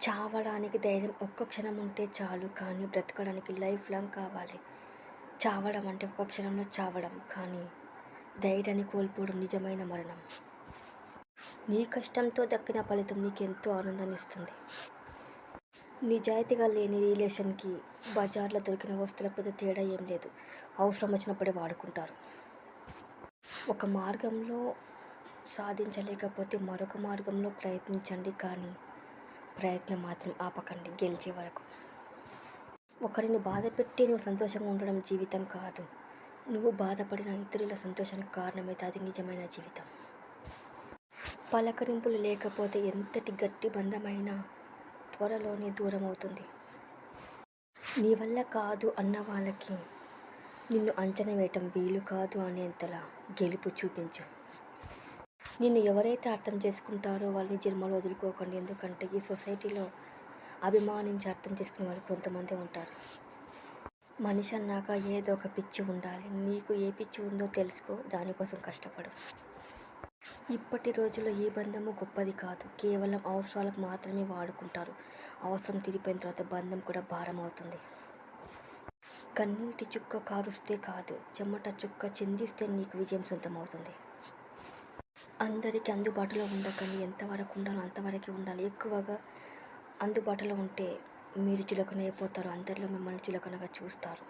చావడానికి ధైర్యం ఒక్క క్షణం ఉంటే చాలు కానీ బ్రతకడానికి లైఫ్ లాంగ్ కావాలి. చావడం అంటే ఒక్క క్షణంలో చావడం కానీ ధైర్యాన్ని కోల్పోవడం నిజమైన మరణం. నీ కష్టంతో దక్కిన ఫలితం నీకు ఎంతో ఆనందాన్ని ఇస్తుంది నిజాయితీగా లేని రిలేషన్కి బజార్లో దొరికిన వస్తువుల పెద్ద తేడా ఏం లేదు. అవసరం వచ్చినప్పుడే వాడుకుంటారు. ఒక మార్గంలో సాధించలేకపోతే మరొక మార్గంలో ప్రయత్నించండి కానీ ప్రయత్నం మాత్రం ఆపకండి గెలిచే వరకు. ఒకరిని బాధ పెట్టి నువ్వు సంతోషంగా ఉండడం జీవితం కాదు. నువ్వు బాధపడిన ఇతరుల సంతోషానికి కారణమైతే అది నిజమైన జీవితం. పలకరింపులు లేకపోతే ఎంతటి గట్టి బంధమైనా త్వరలోనే దూరం అవుతుంది నీ వల్ల కాదు అన్న వాళ్ళకి నిన్ను అంచనా వేయటం వీలు కాదు అనేంతలా గెలుపు చూపించు. నిన్ను ఎవరైతే అర్థం చేసుకుంటారో వాళ్ళని జన్మలో వదులుకోకండి. ఎందుకంటే ఈ సొసైటీలో అభిమానించి అర్థం చేసుకునే వాళ్ళు కొంతమంది ఉంటారు. మనిషి అన్నాక ఏదో ఒక పిచ్చి ఉండాలి. నీకు ఏ పిచ్చి ఉందో తెలుసుకో. దానికోసం కష్టపడు. ఇప్పటి రోజుల్లో ఏ బంధము గొప్పది కాదు. కేవలం అవసరాలకు మాత్రమే వాడుకుంటారు. అవసరం తీరిపోయిన తర్వాత బంధం కూడా భారం అవుతుంది. కన్నీటి చుక్క కారుస్తే కాదు. చెమట చుక్క చిందిస్తే నీకు విజయం సొంతం అవుతుంది అందరికీ అందుబాటులో ఉండకండి. ఎంతవరకు ఉండాలో అంతవరకే ఉండాలి. ఎక్కువగా అందుబాటులో ఉంటే మీరు చులకన అయిపోతారు అందరిలో మిమ్మల్ని చులకనగా చూస్తారు.